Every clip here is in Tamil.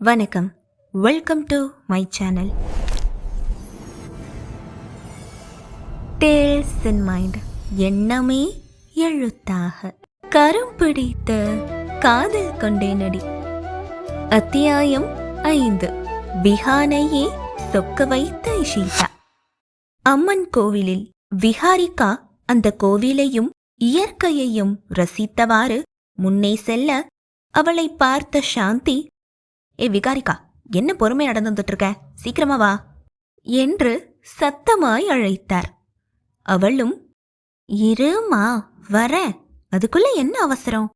வணக்கம். Welcome to my channel tales in mind எண்ணமே எழுத்தாக. கரம் பிடித்த காதல் கொண்டேனடி அத்தியாயம் ஐந்து. விஹானையே சொக்க வைத்த ஷீதா அம்மன் கோவிலில் விஹாரிகா அந்த கோவிலையும் இயற்கையையும் ரசித்தவாறு முன்னே செல்ல அவளை பார்த்த சாந்தி ஏ விகாரிகா என்ன பொறுமை நடந்துட்டு இருக்க சீக்கிரமா வா. என்று சத்தமாய் அழைத்தார். அவளும் இருமா வர அதுக்குள்ள என்ன அவசரம்?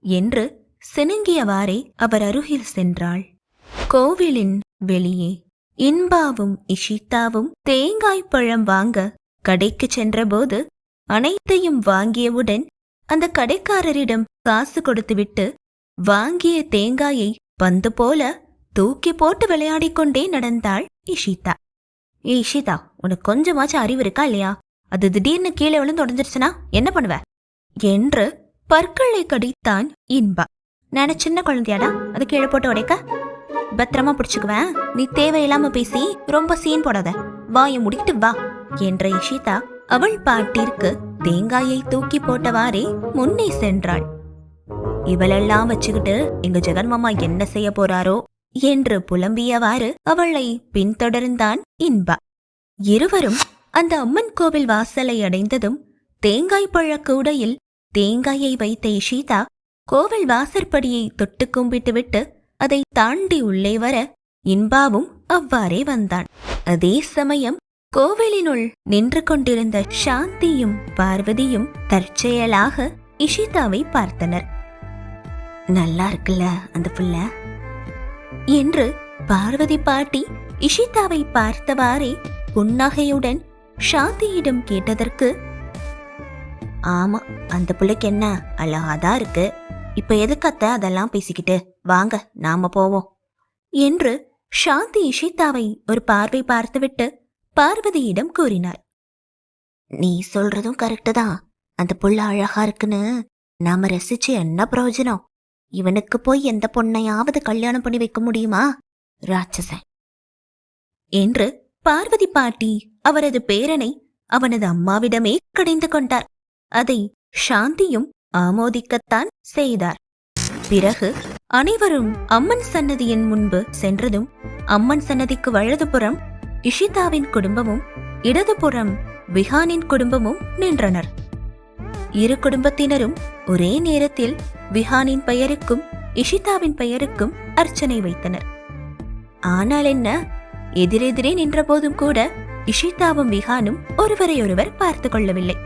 என்று சினுங்கியவாறே அவர் அருகில் சென்றாள். கோவிலின் வெளியே இன்பாவும் இஷிதாவும் தேங்காய் பழம் வாங்க கடைக்கு சென்றபோது அனைத்தையும் வாங்கியவுடன் அந்த கடைக்காரரிடம் காசு கொடுத்துவிட்டு வாங்கிய தேங்காயை பந்து போல தூக்கி போட்டு விளையாடி கொண்டே நடந்தாள் இஷிதா. ஏ இஷிதா உனக்கு கொஞ்சமாச்சும் அறிவு இருக்கா இல்லையா? அது திடீர்னு கீழே விழுந்து உடஞ்சிருச்சுனா என்ன பண்ணுவ? என்று பற்களை கடித்தான் இன்பா. நான சின்ன குழந்தையாடா அது கீழே போட்டு உடைக்க? பத்திரமா பிடிச்சுக்குவேன் நீ தேவையில்லாம பேசி ரொம்ப சீன் போடாத. வாயை முடிக்கிட்டு வா என்ற இஷிதா அவள் பாட்டிற்கு தேங்காயை தூக்கி போட்டவாறே முன்னே சென்றாள். இவளெல்லாம் வச்சுக்கிட்டு எங்க ஜெகன் மாமா என்ன செய்ய போறாரோ என்று புலம்பியவாறு அவளை பின்தொடர்ந்தான் இன்பா. இருவரும் அந்த அம்மன் கோவில் வாசலை அடைந்ததும் தேங்காய் பழ கூடையில் தேங்காயை வைத்த இஷிதா கோவில் வாசற்படியை தொட்டு கும்பிட்டுவிட்டு அதை தாண்டி உள்ளே வர இன்பாவும் அவ்வாறே வந்தான். அதே சமயம் கோவிலினுள் நின்று கொண்டிருந்த சாந்தியும் பார்வதியும் தற்செயலாக இஷிதாவை பார்த்தனர். நல்லா இருக்குல்ல அந்த புள்ள? என்று பார்வதி பாட்டி இஷிதாவை பார்த்தவாறே புன்னகையுடன் சாந்தியிடம் கேட்டதற்கு ஆமா அந்த புள்ளைக்கு என்ன அழகாதா இருக்கு. இப்ப எதுக்கத்த அதெல்லாம் பேசிக்கிட்டு? வாங்க நாம போவோம். என்று சாந்தி இஷிதாவை ஒரு பார்வை பார்த்துவிட்டு பார்வதியிடம் கூறினார் நீ சொல்றதும் கரெக்டு தான். அந்த புள்ள அழகா இருக்குன்னு நாம ரசிச்சு என்ன பிரயோஜனம்? இவனுக்கு போய் எந்த பொண்ணையாவது கல்யாணம் பண்ணி வைக்க முடியுமா? ராட்சசன். என்று பார்வதி பாட்டி அவரது பேரனை அவனது அம்மாவிடமே கடிந்து கொண்டார். அதை சாந்தியும் ஆமோதிக்கத்தான் செய்தார். பிறகு அனைவரும் அம்மன் சன்னதியின் முன்பு சென்றதும் அம்மன் சன்னதிக்கு வலதுபுறம் இஷிதாவின் குடும்பமும் இடதுபுறம் விஹானின் குடும்பமும் நின்றனர். இரு குடும்பத்தினரும் ஒரே நேரத்தில் விஹானின் பெயருக்கும் இஷிதாவின் பெயருக்கும் அர்ச்சனை வைத்தனர். ஆனால் என்ன? எதிரெதிரே நின்றபோதும் கூட இஷிதாவும் விஹானும் ஒருவரையொருவர் பார்த்து கொள்ளவில்லை.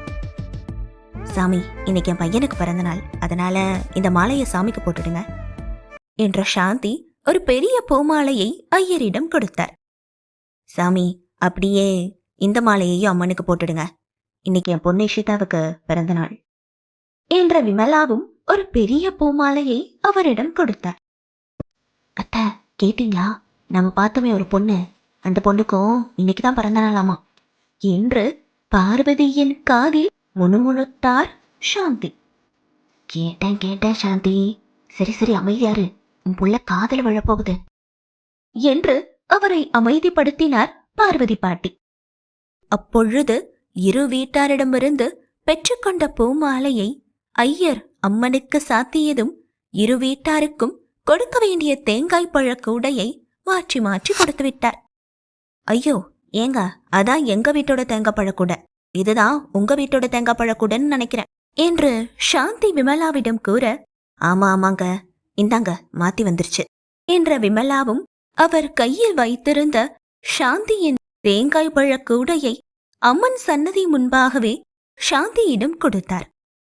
சாமி இன்னைக்கு என் பையனுக்கு பிறந்த நாள். அதனால இந்த மாலையை சாமிக்கு போட்டுடுங்க என்ற சாந்தி ஒரு பெரிய பூமாலையை ஐயரிடம் கொடுத்தார். சாமி அப்படியே இந்த மாலையையும் அம்மனுக்கு போட்டுடுங்க. இன்னைக்கு என் பொண்ணு இஷிதாவுக்கு பிறந்த நாள். என்ற விமலாவும் ஒரு பெரிய பூமாலையை அவரிடம் கொடுத்தார். அத்தை கேட்டீங்களா? நம்ம பார்த்தோமே ஒரு பொண்ணு. அந்த பொண்ணுக்கும் இன்னைக்கு தான் பிறந்த நாளாமா? என்று பார்வதியின் காதில் முணுமுணுத்தார் சாந்தி. கேட்டேன் கேட்டேன் சாந்தி. சரி சரி அமைதியாரு. உன் புள்ள காதல் விழப்போகுது. என்று அவரை அமைதிப்படுத்தினார் பார்வதி பாட்டி. அப்பொழுது இரு வீட்டாரிடமிருந்து பெற்றுக்கொண்ட பூமாலையை ஐயர் அம்மனுக்கு சாத்தியதும் இரு வீட்டாருக்கும் கொடுக்க வேண்டிய தேங்காய் பழ கூடையை மாற்றி மாற்றி கொடுத்து விட்டார். ஐயோ ஏங்க அதான் எங்க வீட்டோட தேங்காய் பழக்கூட இதுதான் உங்க வீட்டோட தேங்காய் பழக்கூடன்னு நினைக்கிறேன் என்று சாந்தி விமலாவிடம் கூற ஆமா ஆமாங்க இந்தாங்க மாத்தி வந்துருச்சு என்ற விமலாவும் அவர் கையில் வைத்திருந்த சாந்தியின் தேங்காய் பழக்கூடையை அம்மன் சன்னதி முன்பாகவே சாந்தியிடம் கொடுத்தார்.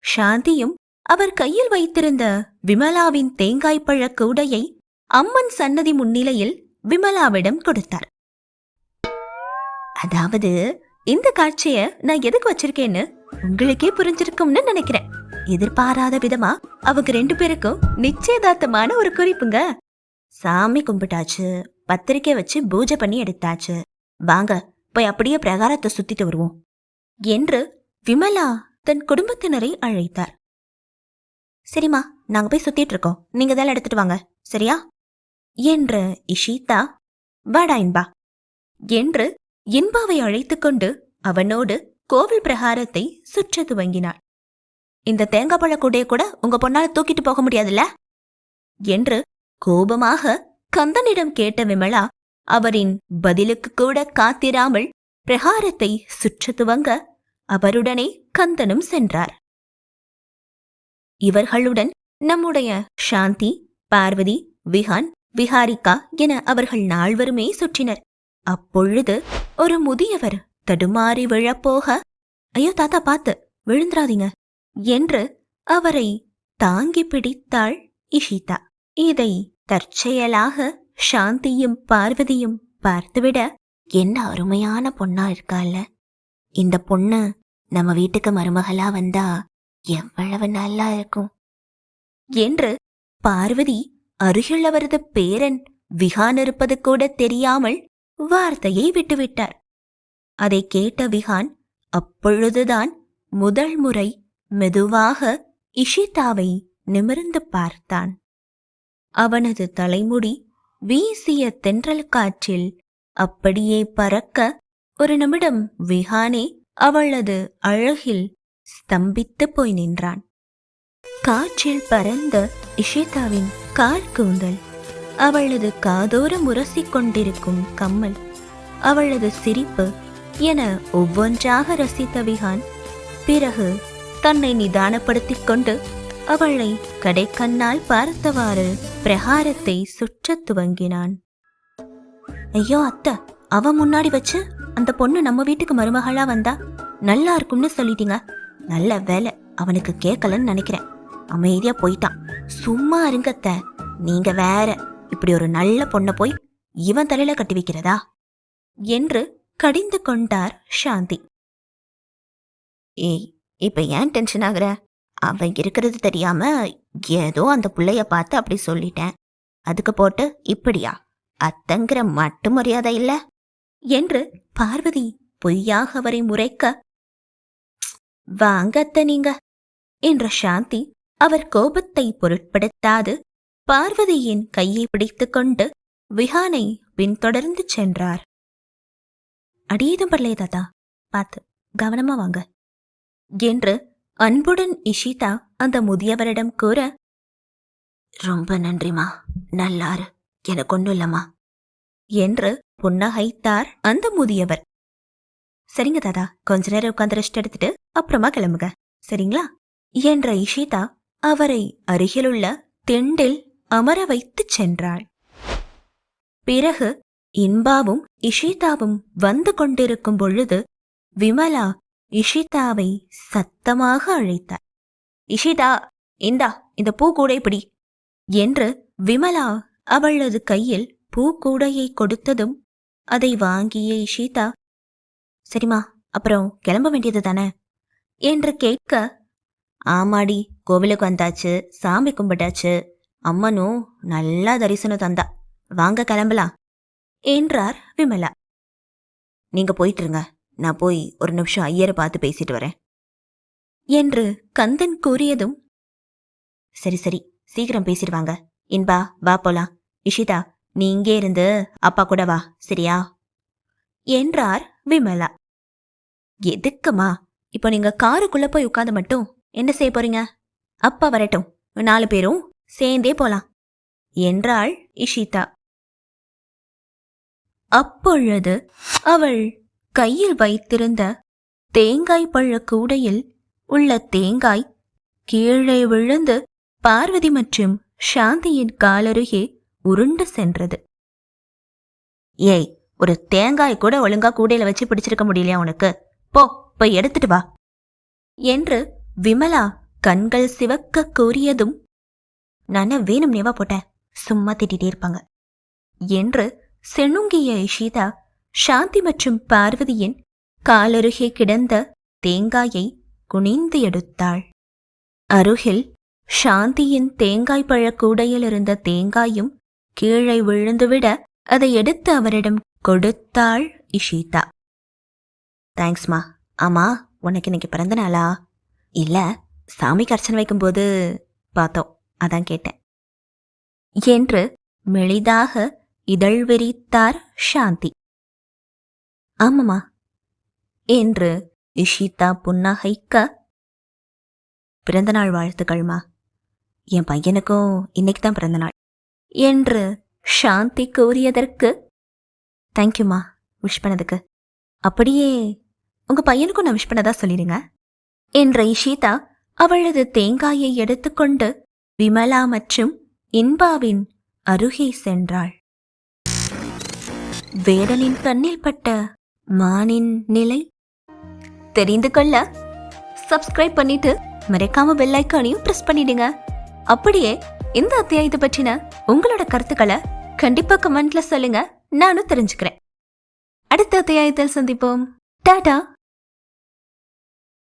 சாந்தியும் அவர் கையில் வைத்திருந்த விமலாவின் தேங்காய் பழ கூடையை அம்மன் சன்னதி முன்னிலையில் விமலாவிடம் கொடுத்தார். அதாவது இந்த காட்சிய நான் எதுக்கு வச்சிருக்கேன்னு உங்களுக்கே புரிஞ்சிருக்கும்னு நினைக்கிறேன். எதிர்பாராத விதமா அவங்க ரெண்டு பேருக்கும் நிச்சயதார்த்தமான ஒரு குறிப்புங்க. சாமி கும்பிட்டாச்சு பத்திரிக்கை வச்சு பூஜை பண்ணி எடுத்தாச்சு. வாங்க போய் அப்படியே பிரகாரத்தை சுத்திட்டு வருவோம் என்று விமலா தன் குடும்பத்தினரை அழைத்தார். சரிம்மா நாங்க போய் சுத்திட்டு இருக்கோம். நீங்க தான் எடுத்துட்டு வாங்க. சரியா? என்று இஷிதா வாடா இன்பா என்று இன்பாவை அழைத்துக்கொண்டு அவனோடு கோவில் பிரகாரத்தை சுற்ற துவங்கினாள். இந்த தேங்காய் பழ கூட உங்க பொண்ணால தூக்கிட்டு போக முடியாதுல்ல? என்று கோபமாக கந்தனிடம் கேட்ட விமலா அவரின் பதிலுக்கு கூட காத்திராமல் பிரகாரத்தை சுற்ற துவங்க அவருடனே கந்தனும் சென்றார். இவர்களுடன் நம்முடைய சாந்தி பார்வதி விஹான் விஹாரிகா என அவர்கள் நால்வருமே சுற்றினர். அப்பொழுது ஒரு முதியவர் தடுமாறி விழப்போக ஐயோ தாத்தா பார்த்து விழுந்துராதீங்க என்று அவரை தாங்கி பிடித்தாள் இஷிதா. இதை தற்செயலாக சாந்தியும் பார்வதியும் பார்த்துவிட என்ன அருமையான பொண்ணா இருக்கால இந்த பொண்ணு நம்ம வீட்டுக்கு மருமகளா வந்தா எவ்வளவு நல்லா இருக்கும். என்று பார்வதி அருகில் அவரது பேரன் விஹான் இருப்பது கூட தெரியாமல் வார்த்தையை விட்டுவிட்டார். அதை கேட்ட விஹான் அப்பொழுதுதான் முதல் முறை மெதுவாக இஷிதாவை நிமிர்ந்து பார்த்தான். அவனது தலைமுடி வீசிய தென்றல் காற்றில் அப்படியே பறக்க ஒரு நிமிடம் விஹானே அவளது அழகில் ஸ்தம்பித்து போய் நின்றான். காற்றில் பறந்த இஷிதாவின் கால் கூந்தல் அவளது காதோரம் உரசிக் கொண்டிருக்கும் கம்மல் அவளது சிரிப்பு என ஒவ்வொன்றாக ரசித்த விஹான் பிறகு தன்னை நிதானப்படுத்திக் கொண்டு அவளை கடைக்கண்ணால் பார்த்தவாறு பிரகாரத்தை சுற்றத் துவங்கினான். ஐயோ அத்தை அவ முன்னாடி வச்சு அந்த பொண்ணு நம்ம வீட்டுக்கு மருமகளா வந்தா நல்லா இருக்கும்னு சொல்லிட்டீங்க. நல்ல வேலை அவனுக்கு கேட்கலன்னு நினைக்கிறேன். அமைதியா போயிட்டான். சும்மா இருங்கத்த நீங்க வேற இப்படி ஒரு நல்ல பொண்ணை போய் இவன் தலையில கட்டி வைக்கிறதா? என்று கடிந்து கொண்டார் சாந்தி. ஏய் இப்ப ஏன் டென்ஷன் ஆகுற? அவன் இருக்கிறது தெரியாம ஏதோ அந்த புள்ளைய பார்த்து அப்படி சொல்லிட்டேன். அதுக்கு போட்டு இப்படியா? அத்தங்கிற மட்டு மரியாதை இல்ல? என்று பார்வதி பொய்யாக அவரை முறைக்க வாங்க அத்த நீங்க. என்ற சாந்தி அவர் கோபத்தை பொருட்படுத்தாது பார்வதியின் கையை பிடித்துக்கொண்டு விஹானை பின்தொடர்ந்து சென்றார். அடியேதும் பரலையே தாத்தா. பார்த்து கவனமா வாங்க. என்று அன்புடன் இஷிதா அந்த முதியவரிடம் கூற ரொம்ப நன்றிமா நல்லாரு எனக்கு ஒன்றும் இல்லம்மா என்று புன்னகைத்தார் அந்த முதியவர். சரிங்க தாதா கொஞ்ச நேரம் உட்காந்து ரெஸ்ட் எடுத்துட்டு அப்புறமா கிளம்புங்க சரிங்களா? என்ற இஷிதா அவரை அருகிலுள்ள திண்டில் அமர வைத்துச் சென்றாள். பிறகு இன்பாவும் இஷிதாவும் வந்து கொண்டிருக்கும் பொழுது விமலா இஷிதாவை சத்தமாக அழைத்தார் இஷிதா இந்தா இந்த பூக்கூடை பிடி என்று விமலா அவளது கையில் பூக்கூடையை கொடுத்ததும் அதை வாங்கிய இஷிதா சரிம்மா அப்புறம் கிளம்ப வேண்டியது தானே? என்று கேட்க ஆமாடி கோவிலுக்கு வந்தாச்சு சாமி கும்பிட்டாச்சு அம்மனும் நல்லா தரிசனம் தந்தா வாங்க கிளம்பலாம் என்றார் விமலா. நீங்க போயிட்டுருங்க நான் போய் ஒரு நிமிஷம் ஐயரை பார்த்து பேசிட்டு வரேன். என்று கந்தன் கூறியதும் சரி சரி சீக்கிரம் பேசிடுவாங்க இன்பா வா போலாம். இஷிதா நீ இங்கே இருந்து அப்பா கூட வா சரியா? என்றார் விமலா. எதுக்குமா? இப்போ நீங்க காருக்குள்ள போய் உட்காந்து மட்டும் என்ன செய்ய போறீங்க? அப்பா வரட்டும். நாலு பேரும் சேர்ந்தே போலாம் என்றாள் இஷிதா. அப்பொழுது அவள் கையில் வைத்திருந்த தேங்காய் பழ கூடையில் உள்ள தேங்காய் கீழே விழுந்து பார்வதி மற்றும் சாந்தியின் காலருகே உருண்டு சென்றது. ஏய் ஒரு தேங்காய் கூட ஒழுங்கா கூடையில வச்சு பிடிச்சிருக்க முடியலையா உனக்கு? போ போய் எடுத்துட்டு வா. என்று விமலா கண்கள் சிவக்க கூறியதும் நானே வேணும்னேவா போட்டேன். சும்மா திட்டிகிட்டே இருப்பாங்க. என்று செணுங்கிய இஷிதா சாந்தி மற்றும் பார்வதியின் காலருகே கிடந்த தேங்காயை குனிந்து எடுத்தாள். அருகில் சாந்தியின் தேங்காய் பழக்கூடையில் இருந்த தேங்காயும் கீழே விழுந்துவிட அதை எடுத்து அவரிடம் கொடுத்தாள் இஷிதா. தேங்க்ஸ்மா ஆமா உனக்கு இன்னைக்கு பிறந்த நாளா? இல்ல சாமிக்கு அர்ச்சனை வைக்கும்போது பார்த்தோம். அதான் கேட்டேன். என்று மெளிதாக இதழ் விரித்தார் சாந்தி. ஆமாமா என்று இஷிதா புன்னகைக்க பிறந்தநாள் வாழ்த்துக்கள்மா. என் பையனுக்கும் இன்னைக்கு தான் பிறந்தநாள். என்று சாந்தி கூறியதற்கு தேங்க்யூமா விஷ் பண்ணதுக்கு. அப்படியே உங்க பையனுக்கும் நான் விஷ் பண்ணதா சொல்லிடுங்க. என்ற இஷிதா அவளது தேங்காயை எடுத்துக்கொண்டு விமலா மற்றும் இன்பாவின் அருகே சென்றாள். வேடனின் கண்ணில் பட்ட மானின் நிலை? தெரிந்து கொள்ள சப்ஸ்கிரைப் பண்ணிட்டு மறைக்காம பெல் ஐக்கானையும் பிரஸ் பண்ணிடுங்க. அப்படியே இந்த அத்தியாயத்தை பற்றின உங்களோட கருத்துக்களை கண்டிப்பா கமெண்ட்ல சொல்லுங்க. நானும் தெரிஞ்சுக்கிறேன். அடுத்த அத்தியாயத்தில் சந்திப்போம். டாடா!